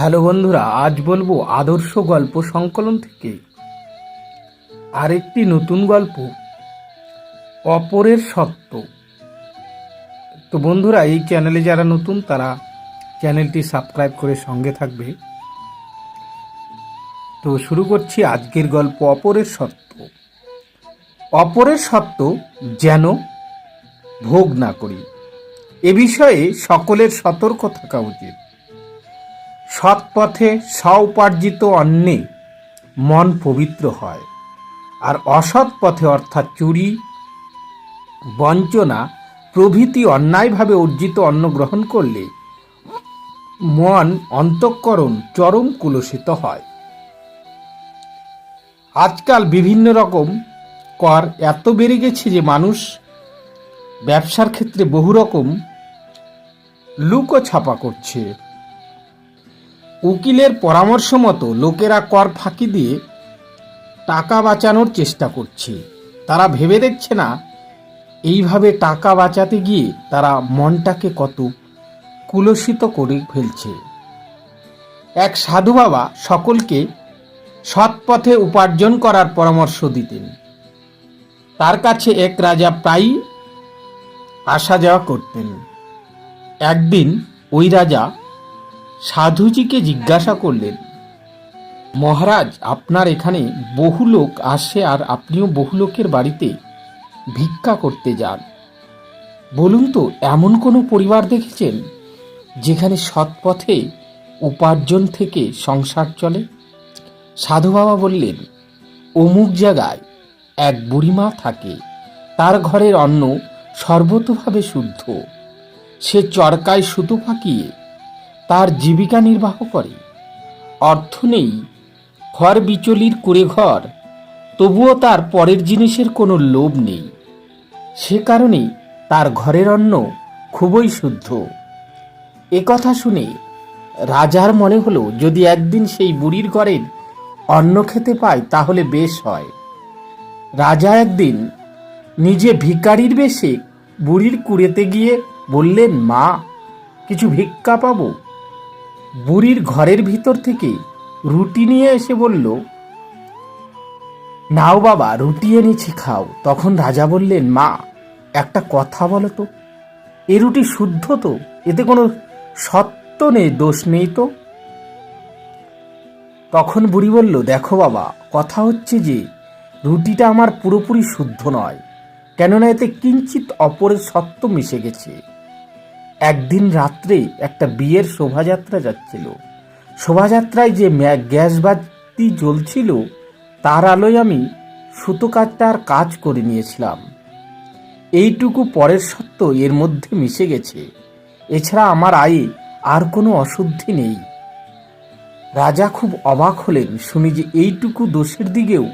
Hello বন্ধুরা, আজ বলব আদর্শ গল্প সংকলন থেকে। আরেকটি নতুন গল্প, অপরের সত্য। তো বন্ধুরা, এই চ্যানেলে যারা নতুন, তারা চ্যানেলটি সাবস্ক্রাইব করে সঙ্গে থাকবে। তো শুরু করছি আজকের গল্প, অপরের সত্য। অপরের সত্য যেন ভোগ না করি। এ বিষয়ে সকলের সতর্ক থাকা উচিত। সৎ পথে স্বউপার্জিত অন্নে মন পবিত্র হয়। আর অসৎ পথে অর্থাৎ চুরি, বঞ্চনা প্রভৃতি অন্যায়ভাবে অর্জিত অন্ন গ্রহণ করলে মন অন্তঃকরণ চরম কুলসিত হয়। আজকাল বিভিন্ন রকম কর এত বেড়ে গেছে যে মানুষ ব্যবসার ক্ষেত্রে বহু রকম লুকো ছাপা করছে। উকিলের পরামর্শ মতো লোকেরা কর ফাঁকি দিয়ে টাকা বাঁচানোর চেষ্টা করছে। তারা ভেবে দেখছে না, এইভাবে টাকা বাঁচাতে গিয়ে তারা মনটাকে কত কুলসিত করে ফেলছে। এক সাধু বাবা সকলকে সৎ পথে উপার্জন করার পরামর্শ দিতেন। তার কাছে এক রাজা প্রায়ই আসা যাওয়া করতেন। একদিন ওই রাজা সাধুজিকে জিজ্ঞাসা করলেন, মহারাজ, আপনার এখানে বহু লোক আসে আর আপনিও বহু লোকের বাড়িতে ভিক্ষা করতে যান। বলুন তো, এমন কোনো পরিবার দেখেছেন যেখানে সৎ পথে উপার্জন থেকে সংসার চলে? সাধু বাবা বললেন, অমুক জায়গায় এক বুড়িমা থাকে, তার ঘরের অন্ন সর্বতভাবে শুদ্ধ। সে চরকায় সুতো ফাঁকিয়ে তার জীবিকা নির্বাহ করে। অর্থ নেই। ঘর বিচলির কুড়ে ঘর তবুও তার পরের জিনিসের কোনো লোভ নেই। সে কারণে তার ঘরের অন্ন খুবই শুদ্ধ। এ কথা শুনে রাজার মনে হলো, যদি একদিন সেই বুড়ির ঘরের অন্ন খেতে পায়, তাহলে বেশ হয়। রাজা একদিন নিজে ভিকারির বেশে বুড়ির কুড়েতে গিয়ে বললেন, মা, কিছু ভিক্ষা পাবো? বুড়ির ঘরের ভিতর থেকে রুটি নিয়ে এসে বলল, নাও বাবা, রুটি এনেছি, খাও। তখন রাজা বললেন, মা, একটা কথা বলো তো। এ রুটি শুদ্ধ তো? এতে কোনো সত্য নেই, দোষ নেই তো? তখন বুড়ি বলল, দেখো বাবা, কথা হচ্ছে যে, রুটিটা আমার পুরোপুরি শুদ্ধ নয়। কেননা এতে কিঞ্চিত অপরের সত্য মিশে গেছে। একদিন রাত্রে একটা বিয়ের শোভাযাত্রা যাচ্ছিল। শোভাযাত্রায় যে গ্যাস বাতি জ্বলছিল, তার আলোয় আমি সুতো কাজটার কাজ করে নিয়েছিলাম। এইটুকু পরের সত্য এর মধ্যে মিশে গেছে। এছাড়া আমার আয়ে আর কোনো অশুদ্ধি নেই। রাজা খুব অবাক হলেন শুনি যে এইটুকু দোষের দিকেও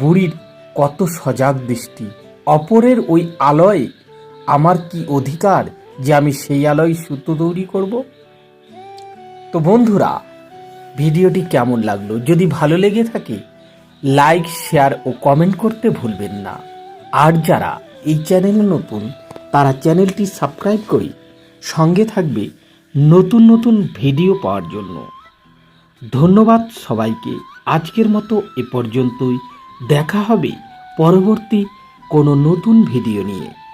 বুড়ির কত সজাগ দৃষ্টি। অপরের ওই আলয় আমার কি অধিকার যে আমি সেই আলোয় সুতো দৌড়ি করব। তো বন্ধুরা, ভিডিওটি কেমন লাগল? যদি ভালো লেগে থাকে লাইক শেয়ার ও কমেন্ট করতে ভুলবেন না। আর যারা এই চ্যানেলে নতুন, তারা চ্যানেলটি সাবস্ক্রাইব করে সঙ্গে থাকবে নতুন নতুন ভিডিও পাওয়ার জন্য। ধন্যবাদ সবাইকে। আজকের মতো এ পর্যন্তই। দেখা হবে পরবর্তী কোনো নতুন ভিডিও নিয়ে।